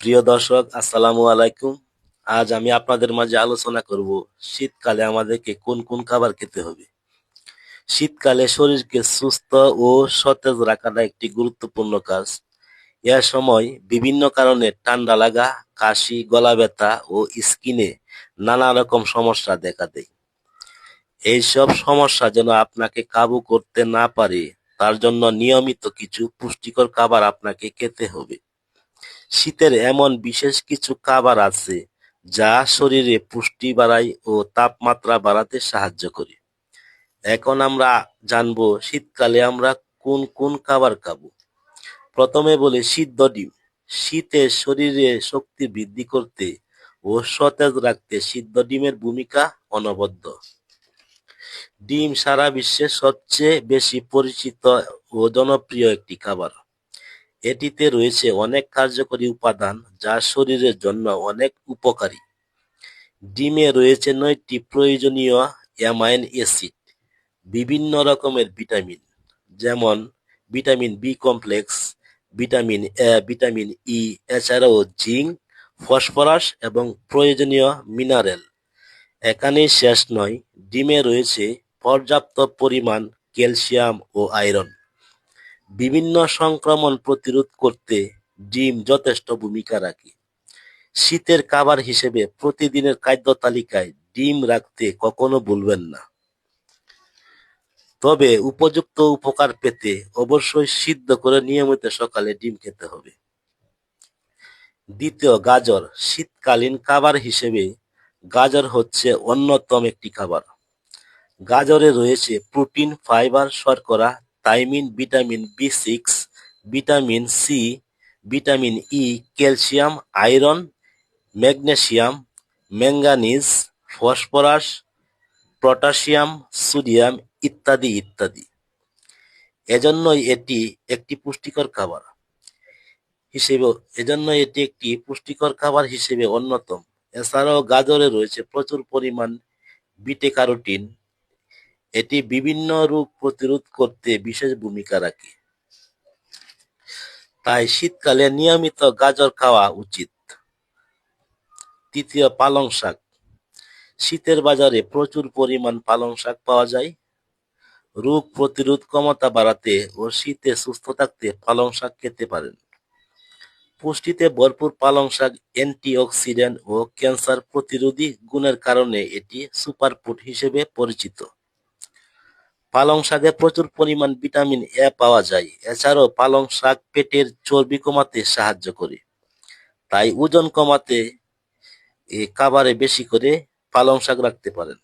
প্রিয় দর্শক, আসসালামু আলাইকুম। আজ আমি আপনাদের মাঝে আলোচনা করব শীতকালে আমাদেরকে কোন কোন খাবার খেতে হবে। শীতকালে শরীরকে সুস্থ ও সতেজ রাখাটা একটি গুরুত্বপূর্ণ কাজ। এ সময় বিভিন্ন কারণে ঠান্ডা লাগা, কাশি, গলা ব্যথা ও স্কিনে নানা রকম সমস্যা দেখা দেয়। এইসব সমস্যা যেন আপনাকে কাবু করতে না পারে, তার জন্য নিয়মিত কিছু পুষ্টিকর খাবার আপনাকে খেতে হবে। শীতের এমন বিশেষ কিছু খাবার আছে যা শরীরে পুষ্টি বাড়ায় ও তাপমাত্রা বাড়াতে সাহায্য করে। এখন আমরা জানব শীতকালে আমরা কোন কোন খাবার খাব। প্রথমে বলি সিদ্ধ ডিম। শীতে শরীরে শক্তি বৃদ্ধি করতে ও সতেজ রাখতে সিদ্ধ ডিমের ভূমিকা অনবদ্য। ডিম সারা বিশ্বে সবচেয়ে বেশি পরিচিত ও জনপ্রিয় একটি খাবার। এটিতে রয়েছে অনেক কার্যকরী উপাদান যা শরীরের জন্য অনেক উপকারী। ডিমে রয়েছে নয়টি প্রয়োজনীয় অ্যামাইন অ্যাসিড, বিভিন্ন রকমের ভিটামিন, যেমন vitamin B complex, vitamin A, vitamin E, এছাড়াও জিঙ্ক, ফসফরাস এবং প্রয়োজনীয় মিনারেল। এখানেই শেষ নয়, ডিমে রয়েছে পর্যাপ্ত পরিমাণ ক্যালসিয়াম ও আয়রন। বিভিন্ন সংক্রমণ প্রতিরোধ করতে ডিম যথেষ্ট ভূমিকা রাখে। শীতের খাবার হিসেবে প্রতিদিনের খাদ্য তালিকায় ডিম রাখতে কখনো ভুলবেন না। তবে উপযুক্ত উপকার পেতে অবশ্যই সিদ্ধ করে নিয়মিত সকালে ডিম খেতে হবে। দ্বিতীয়, গাজর। শীতকালীন খাবার হিসেবে গাজর হচ্ছে অন্যতম একটি খাবার। গাজরে রয়েছে প্রোটিন, ফাইবার, শর্করা thiamine vitamin B six vitamin C vitamin E calcium iron magnesium manganese phosphorus potassium sodium ইত্যাদি ইত্যাদি। এজন্যই এটি একটি পুষ্টিকর খাবার। হিসেবে এজন্য এটি একটি পুষ্টিকর খাবার হিসেবে অন্যতম। এছাড়াও গাজরে রয়েছে প্রচুর পরিমাণ বিটে ক্যারোটিন এটি বিভিন্ন রোগ প্রতিরোধ করতে বিশেষ ভূমিকা রাখে। তাই শীতকালে নিয়মিত গাজর খাওয়া উচিত। তৃতীয়, পালং শাক। শীতের বাজারে প্রচুর পরিমাণ পালং শাক পাওয়া যায়। রোগ প্রতিরোধ ক্ষমতা বাড়াতে ও শীতে সুস্থ থাকতে পালং শাক খেতে পারেন। পুষ্টিতে ভরপুর পালং শাক অ্যান্টিঅক্সিডেন্ট ও ক্যান্সার প্রতিরোধী গুণের কারণে এটি সুপারফুড হিসেবে পরিচিত। পালং শাকে প্রচুর পরিমাণ ভিটামিন এ পাওয়া যায়। এছাড়াও পালং শাক পেটের চর্বি কমাতে সাহায্য করে। তাই ওজন কমাতে খাবারে বেশি করে পালং শাক রাখতে পারেন।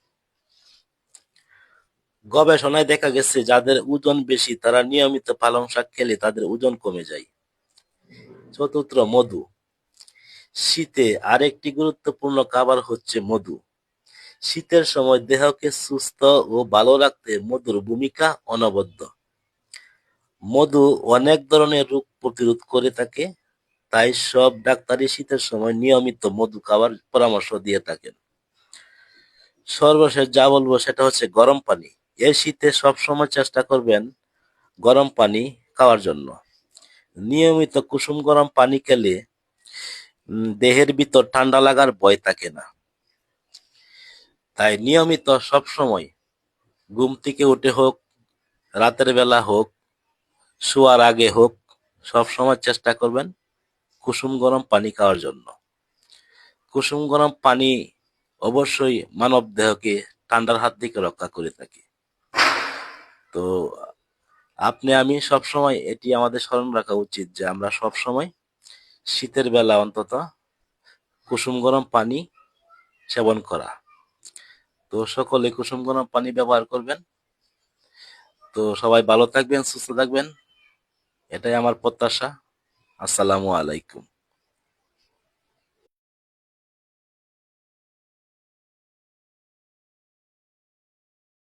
গবেষণায় দেখা গেছে, যাদের ওজন বেশি, তারা নিয়মিত পালং শাক খেলে তাদের ওজন কমে যায়। চতুর্থ, মধু। শীতে আরেকটি গুরুত্বপূর্ণ খাবার হচ্ছে মধু। শীতের সময় দেহকে সুস্থ ও ভালো রাখতে মধুর ভূমিকা অনবদ্য। মধু অনেক ধরনের রোগ প্রতিরোধ করে থাকে, তাই সব ডাক্তারই শীতের সময় নিয়মিত মধু খাওয়ার পরামর্শ দিয়ে থাকেন। সর্বশেষ যা বলব সেটা হচ্ছে গরম পানি। এই শীতে সবসময় চেষ্টা করবেন গরম পানি খাওয়ার জন্য। নিয়মিত কুসুম গরম পানি খেলে দেহের ভিতর ঠান্ডা লাগার ভয় থাকে না। তাই নিয়মিত সব সময় ঘুম থেকে উঠে হোক, রাতের বেলা হোক, শোয়ার আগে হোক সব সময় চেষ্টা করবেন কুসুম গরম পানি খাওয়ার জন্য। কুসুম গরম পানি অবশ্যই মানব দেহকে ঠান্ডার হাত থেকে রক্ষা করে থাকে। তো আপনি, আমি সব সময় এটি আমাদের স্মরণ রাখা উচিত যে আমরা সব সময় শীতের বেলা অন্তত কুসুম গরম পানি সেবন করা। তো সকলে কুসুম গরম পানি ব্যবহার করবেন। তো সবাই ভালো থাকবেন, সুস্থ থাকবেন। এটাই আমার প্রত্যাশা। আসসালামু আলাইকুম।